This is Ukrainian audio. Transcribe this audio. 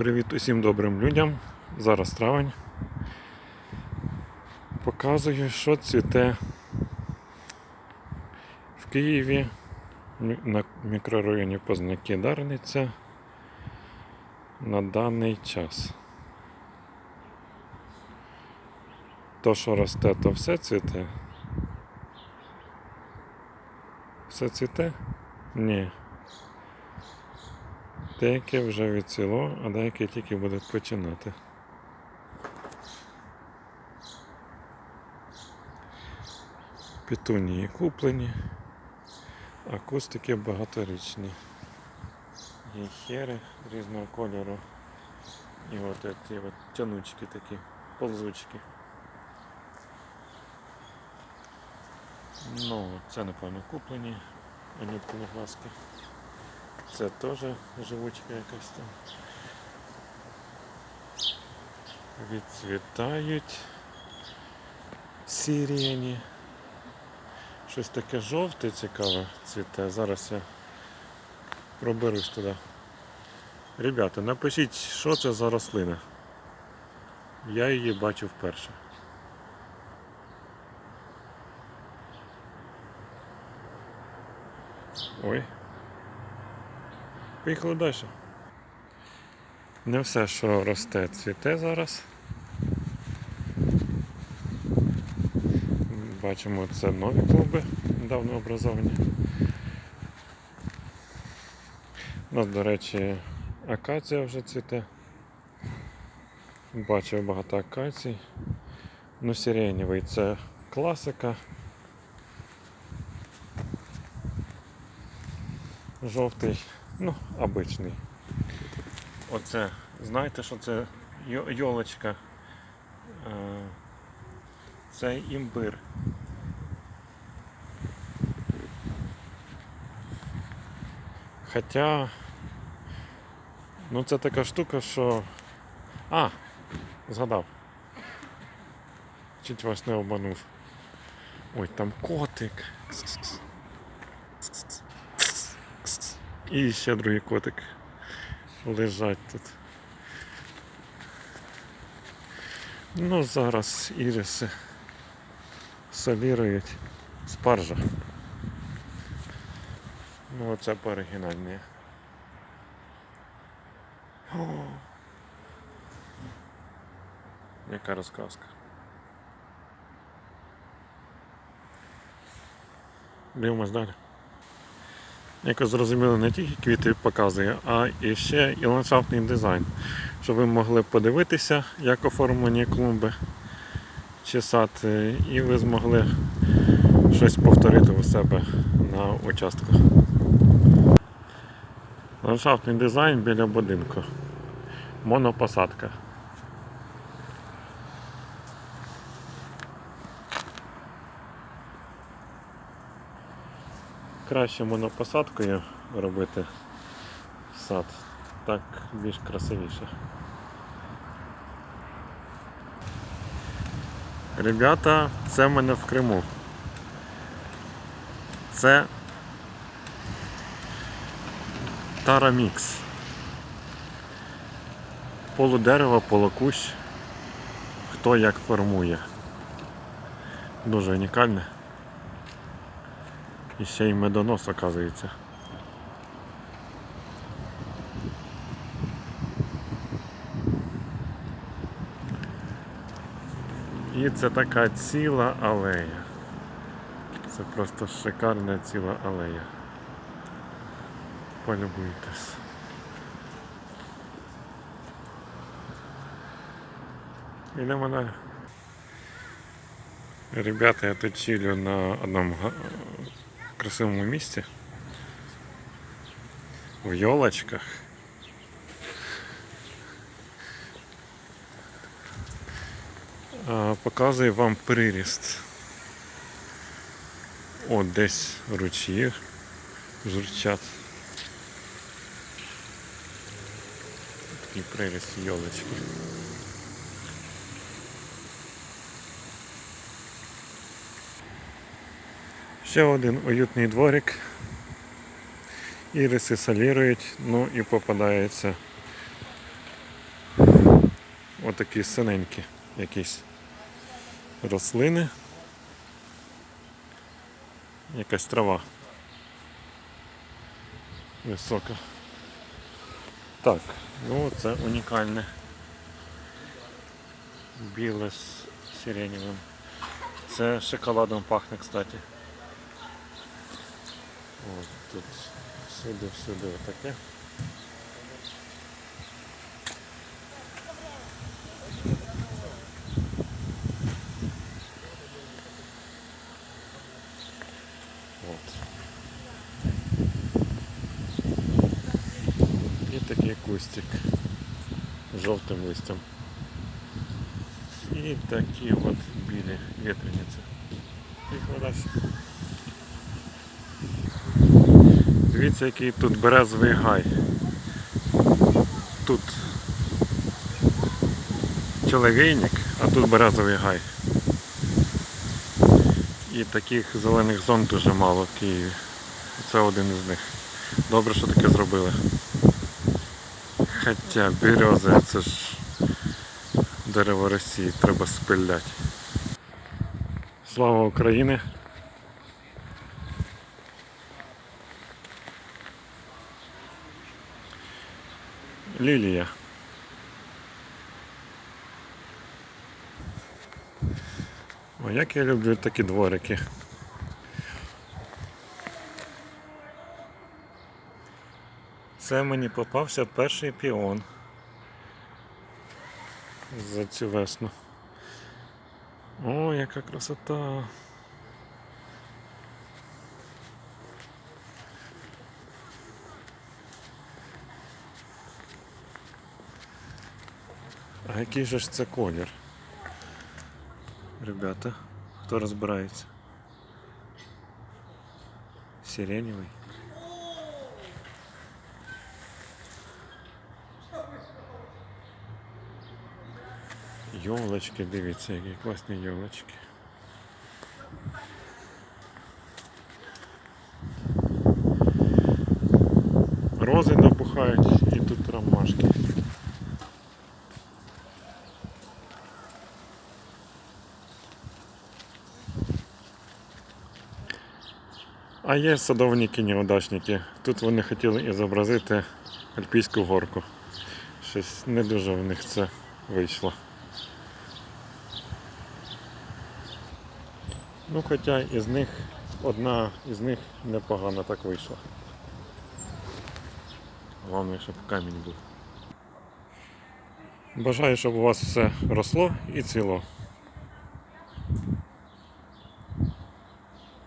Привіт усім добрим людям. Зараз травень. Показую, що цвіте в Києві на мікрорайоні Познаки Дарниця на даний час. То, що росте, то все цвіте. Все цвіте? Ні. Деяке вже відціло, а деякі тільки будуть починати. Петунії куплені, а кустики багаторічні. Є хери різного кольору. І от ці от тянучки такі, ползучки. Ну, це напевно куплені, анюткові глазки. Це теж живучка якась там. Відцвітають сирені. Щось таке жовте цікаве цвіте. Зараз я проберусь туди. Ребята, напишіть, що це за рослина. Я її бачу вперше. Ой. Поїхали далі. Не все, що росте, цвіте зараз. Бачимо, це нові клуби недавно образовані. У нас, до речі, акація вже цвіте. Бачив багато акацій. Ну, сиренєвий це класика. Жовтий, ну, обичний. Оце, знаєте, що це йо- йолочка? Е, Це імбир. Хоча, ну це така штука, що. А, згадав. Чуть вас не обманув. Ой, там котик. Кс-кс-кс. Кс-кс-кс. Кс-кс. І ще другий котик. Лежать тут. Ну, зараз іриси солірують спаржа. Ну, оце пооригінальне. Яка розказка. Дивимось далі. Як ви зрозуміли, не тільки квіти показує, а і ще і ландшафтний дизайн. Щоб ви могли подивитися, як оформлені клумби чи сад, е, і ви змогли щось повторити у себе на участку. Ландшафтний дизайн біля будинку. Монопосадка. Краще монопосадкою робити сад. Так більш красивіше. Ребята, це в мене в Криму. Це Тарамікс. Полудерево, полокущ. Хто як формує. Дуже унікальне. І ще й медонос, оказується. І це така ціла алея. Це просто шикарна ціла алея. Полюбуйтесь. Ідемо далі. Ребята, я тут чилю на одному красивому місці. В йолочках. А, Показую вам приріст. О, десь ручьї журчать. Такий приріст йолочки. Ще один уютний дворик. Іриси солірують, ну і попадається отакі синенькі якісь рослини. Якась трава. Висока. Так, ну це унікальне. Біле з сиреневим. Це шоколадом пахне, кстати. Ось тут всюди, всюди отаке. От. І такий кустик з жовтим листям. І такі от білі вітряниці. Поїхали далі. Дивіться, який тут березовий гай. Тут чоловійник, а тут березовий гай. І таких зелених зон дуже мало в Києві. Це один із них. Добре, що таке зробили. Хоча берези це ж дерево Росії, треба спиляти. Слава Україні! Лілія. О, як я люблю такі дворики. Це мені попався перший піон за цю весну. О, яка красота! А який же ж це колір? Ребята, хто розбирається? Сиреневий. Йолочки, дивіться, які класні йолочки. Рози набухають і тут ромашки. А є садовники-неудачники. Тут вони хотіли і зобразити Альпійську горку. Щось не дуже в них це вийшло. Ну, хоча із них одна із них непогано так вийшла. Головне, щоб камінь був. Бажаю, щоб у вас все росло і цвіло.